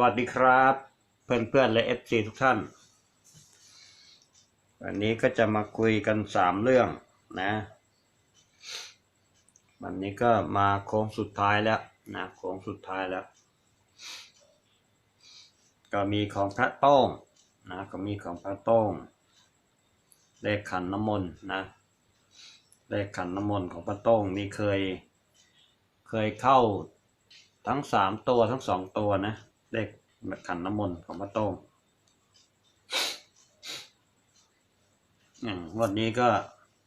วัสดีครับ เพื่อนๆและเอฟซีทุกท่าน วันนี้ก็จะมาคุยกันสามเรื่องนะ วันนี้ก็มาโค้งสุดท้ายแล้วนะโค้งสุดท้ายแล้ว ก็มีของพระโต้งนะก็มีของพระโต้งเลขขันน้ำมนต์นะเลขขันน้ำมนต์ของพระโต้งนี่เคย เคยเข้าทั้งสามตัวทั้งสองตัวนะ เลขขันน้ำมนต์ของพระโต้งอืมวันนี้ก็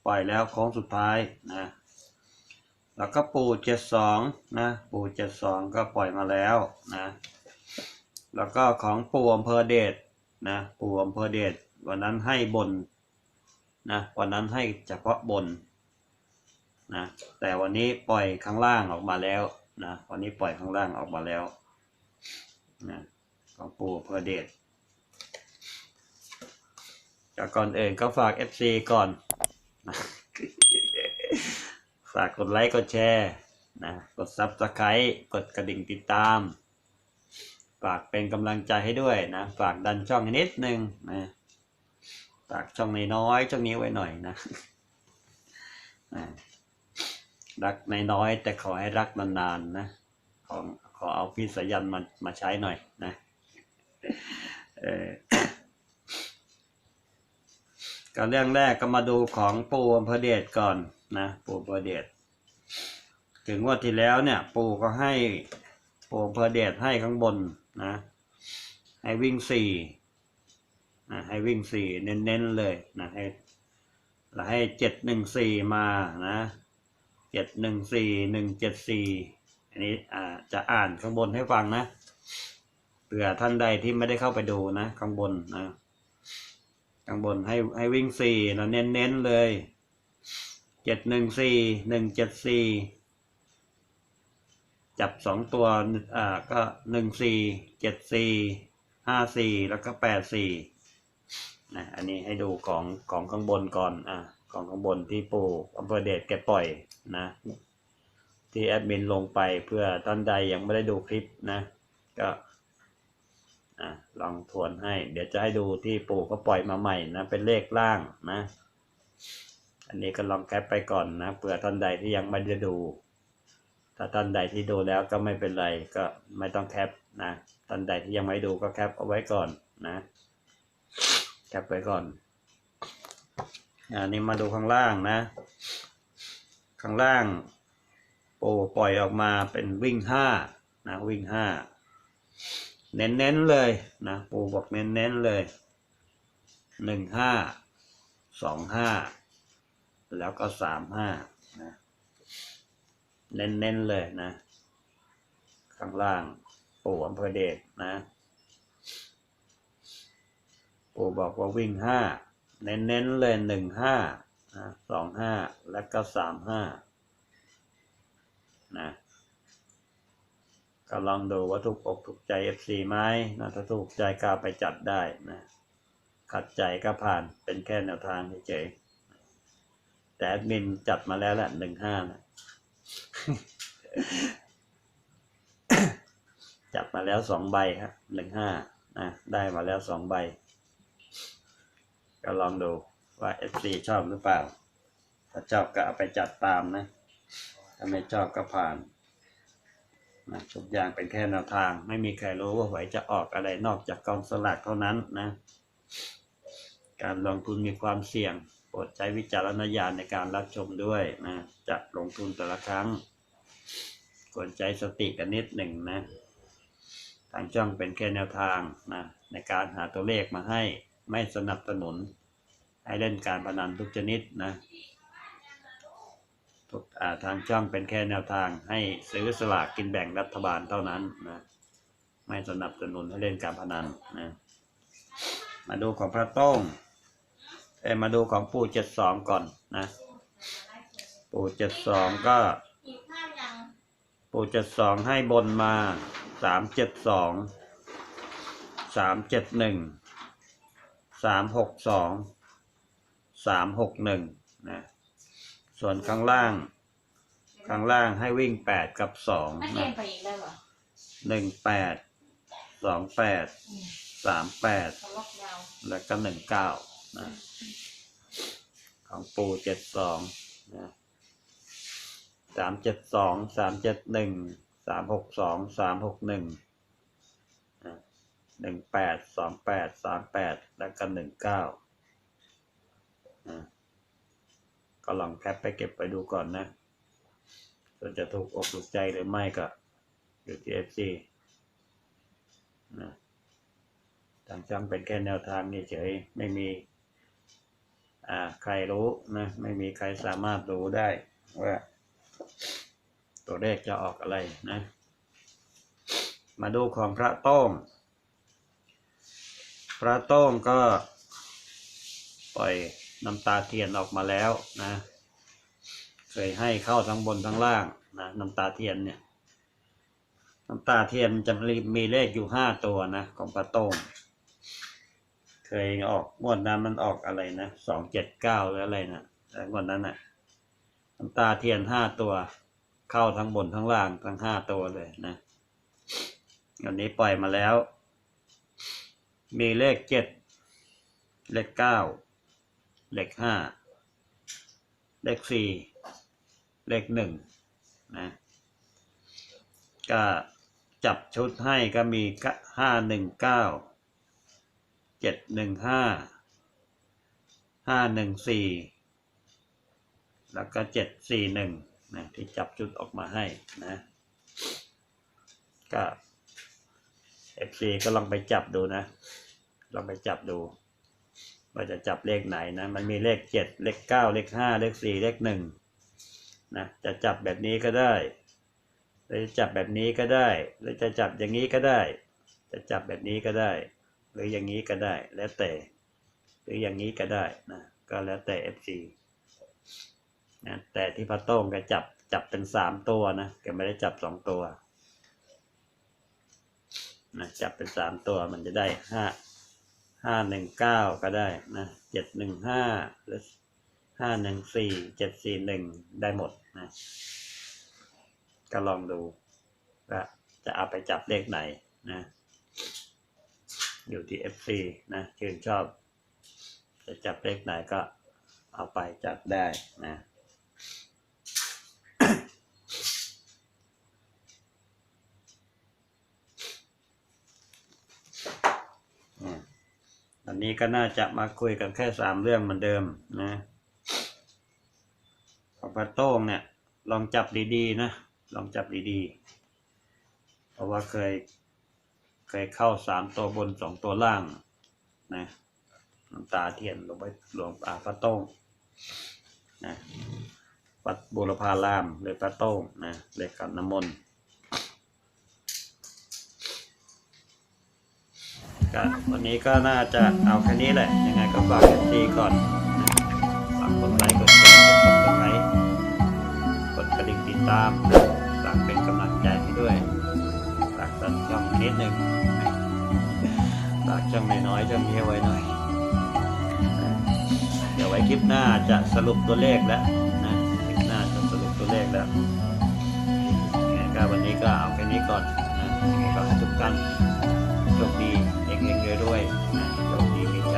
ปล่อยแล้วโค้งสุดท้ายนะ แล้วก็ปูเจ็ดสองนะ ปูเจ็ดสองก็ปล่อยมาแล้วนะ แล้วก็ของปูอำเภอเดชนะปูอำเภอเดชวันนั้นให้บนนะวันนั้นให้เฉพาะบนนะแต่วันนี้ปล่อยข้างล่างออกมาแล้วนะวันนี้ปล่อยข้างล่างออกมาแล้ว นะของปูอำเภอเดชแต่ก่อนอื่นก็ฝาก FC ก่อนนะฝากกดไลค์ กดแชร์นะกดซับสไครต์กดกระดิ่งติดตาม ฝากเป็นกำลังใจให้ด้วยนะ ฝากดันช่องนิดนึงนะฝากช่องน้อยๆช่องนี้ไว้หน่อยนะนะรักน้อยๆแต่ขอให้รักนานๆนะ ของ ขอเอาพี่สายันมามาใช้หน่อยนะเออก็เรื่องแรกก็มาดูของปูอำเภอเดชก่อนนะปูอำเภอเดชถึงว่าที่แล้วเนี่ย ปูก็ให้ปูอำเภอเดชให้ข้างบนนะให้วิ่งสี่นะให้วิ่งสี่เน้นๆเลยนะให้แล้วให้เจ็ดหนึ่งสี่มานะเจ็ดหนึ่งสี่หนึ่งเจ็ดสี่ อันนี้อ่าจะอ่านข้างบนให้ฟังนะเผื่อท่านใดที่ไม่ได้เข้าไปดูนะข้างบนนะข้างบนให้ให้วิ่งสี่เราเน้นเน้นๆเลยเจ็ดหนึ่งสี่หนึ่งเจ็ดสี่จับสองตัวอ่าก็หนึ่งสี่เจ็ดสี่ห้าสี่แล้วก็แปดสี่นะอันนี้ให้ดูของของข้างบนก่อนอ่าของข้างบนที่ปูอำเภอเดชแกปล่อยนะ ที่แอดมินลงไปเพื่อท่านใดยังไม่ได้ดูคลิปนะ ก็อะลองทวนให้ เดี๋ยวจะให้ดูที่ปู่ก็ปล่อยมาใหม่นะ เป็นเลขล่างนะ อันนี้ก็ลองแคปไปก่อนนะเผื่อท่านใดที่ยังไม่ได้ดู ถ้าท่านใดที่ดูแล้วก็ไม่เป็นไรก็ไม่ต้องแคปนะท่านใดที่ยังไม่ดูก็แคปเอาไว้ก่อนนะแคปไว้ก่อนอันนี้มาดูข้างล่างนะ ข้างล่าง ปูปล่อยออกมาเป็นวิ่งห้านะวิ่งห้าเน้นๆเลยนะปูบอกเน้นๆเลยหนึ่งห้าสองห้าแล้วก็สามห้านะเน้นๆเลยนะ ข้างล่างปู่อำเภอเดชนะปู่บอกว่าวิ่งห้าเน้นๆเลยหนึ่งห้าสองห้าแล้วก็สามห้า นะก็ลองดูว่าถูกอกถูกใจ FC ไหมนะถ้าถูกใจก็ไปจัดได้นะขัดใจก็ผ่านเป็นแค่แนวทางเฉยๆแต่แอดมินจัดมาแล้วแหละหนึ่งห้านะจัดมาแล้วสองใบครับหนึ่งห้านะได้มาแล้วสองใบ ก็ลองดูว่า FC ชอบหรือเปล่า ถ้าชอบก็เอาไปจัดตามนะ ถ้าไม่ชอบก็ผ่านนะทุกอย่างเป็นแค่แนวทาง ไม่มีใครรู้ว่าหวยจะออกอะไรนอกจากกองสลากเท่านั้นนะ การลงทุนมีความเสี่ยง โปรดใช้วิจารณญาณในการรับชมด้วยนะจะลงทุนแต่ละครั้งควรใจสติกันนิดหนึ่งนะ ทางช่องเป็นแค่แนวทางนะในการหาตัวเลขมาให้ไม่สนับสนุน ให้เล่นการพนันทุกชนิดนะ ทุกอ่าทางช่องเป็นแค่แนวทางให้ซื้อสลากกินแบ่งรัฐบาลเท่านั้นนะไม่สนับสนุนให้เล่นการพนันนะมาดูของพระต้งเอมาดูของปู่เจ็ดสองก่อนนะ ปู่เจ็ดสองก็ ปู่เจ็ดสองให้บนมาสามเจ็ดสองสามเจ็ดหนึ่งสามหกสองสามหกหนึ่งนะ ส่วนข้างล่าง ข้างล่างให้วิ่งแปดกับสองไม่เกนะมไปอีกแล้วเหรอหนึ่งแปดสองแปดอืมสามแปดเขาล็อกดาวน์แล้วก็หนึ่งเก้านะของปูเจ็ดสองนะสามเจ็ดสองสามเจ็ดหนึ่งสามหกสองสามหกหนึ่งหนึ่งแปดสองแปดสามแปดแล้วก็หนึ่งเก้า ก็ลองแคปไปเก็บไปดูก่อนนะ ส่วนจะถูกอกถูกใจหรือไม่ก็อยู่ที่เอฟซีนะทางช่องเป็นแค่แนวทางเฉยๆไม่มีอ่าใครรู้นะ ไม่มีใครสามารถรู้ได้ว่า ตัวเลขจะออกอะไรนะ มาดูของพระโต้ง พระโต้งก็ปล่อย น้ำตาเทียนออกมาแล้วนะ เคยให้เข้าทั้งบนทั้งล่างนะน้ำตาเทียนเนี่ยน้ำตาเทียนจะมีเลขอยู่ห้าตัวนะ ของพระโต้งเคยออกงวดนั้นมันออกอะไรนะสองเจ็ดเก้าหรืออะไรนะแต่งวดนั้นน่ะน้ำตาเทียนห้าตัว เข้าทั้งบนทั้งล่างทั้งห้าตัวเลยนะวันนี้ปล่อยมาแล้ว มีเลขเจ็ดเลขเก้า เลขห้าเลขสี่เลขหนึ่งนะก็จับชุดให้ก็มีห้าหนึ่งเก้าเจ็ดหนึ่งห้าห้าหนึ่งสี่แล้วก็เจ็ดสี่หนึ่งนะที่จับชุดออกมาให้นะก็เอฟซีก็ลองไปจับดูนะ ลองไปจับดู ว่าจะจับเลขไหนนะ มันมีเลขเจ็ดเลขเก้าเลขห้าเลขสี่เลขหนึ่งนะ จะจับแบบนี้ก็ได้หรือจะจับแบบนี้ก็ได้หรือจะจับอย่างนี้ก็ได้ จะจับแบบนี้ก็ได้ หรืออย่างนี้ก็ได้ แล้วแต่ หรืออย่างนี้ก็ได้นะ ก็แล้วแต่ FC นะแต่ที่พระโต้งแกจับจับเป็นสามตัวนะแกไม่ได้จับสองตัวนะจับเป็นสามตัวมันจะได้ห้า ห้าหนึ่งเก้าก็ได้นะเจ็ดหนึ่งห้าหรือห้าหนึ่งสี่เจ็ดสี่หนึ่งได้หมดนะก็ลองดูว่าจะเอาไปจับเลขไหนนะอยู่ที่ FC นะชื่นชอบ จะจับเลขไหนก็เอาไปจับได้นะ วันนี้ก็น่าจะมาคุยกันแค่สามเรื่องเหมือนเดิมนะของพระโต้งเนี่ย ลองจับดีๆนะ ลองจับดีๆ เพราะว่าเคย เคยเข้าสามตัวบนสองตัวล่างนะน้ำตาเทียนหลวงไปหลวงอาพระโต้งนะวัดบุรพารามเลยพระโต้งนะเลยกับน้ำมนต์ ก็วันนี้ก็น่าจะเอาแค่นี้แหละ ยังไงก็ฝากกันดีก่อนฝากกดไลค์กดแชร์กดซับสไครต์กดกระดิ่งติดตามฝากเป็นกำลังใจให้ด้วยฝากตัดช่องนิดหนึ่งฝากช่องน้อยๆช่องนี้ไว้หน่อย เดี๋ยวไว้คลิปหน้าจะสรุปตัวเลขแล้วนะคลิปหน้าจะสรุปตัวเลขแล้วยังไงก็วันนี้ก็เอาแค่นี้ก่อนนะก็ให้ทุกท่านโชคดี เองๆรวยๆนะโชคดีมีใจ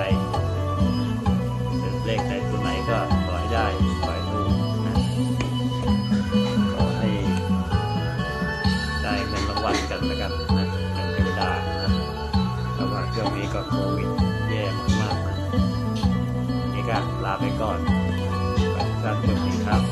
นะเลขไหนตัวไหนก็ขอให้ได้ขอให้ถูกขอให้ได้เงินรางวัลกันแล้วกันนะเงินเทวดานะเพราะว่าช่วงนี้ก็โควิดแย่มากๆนะนี่ก็ลาไปก่อนขอให้ทุกท่านโชคดี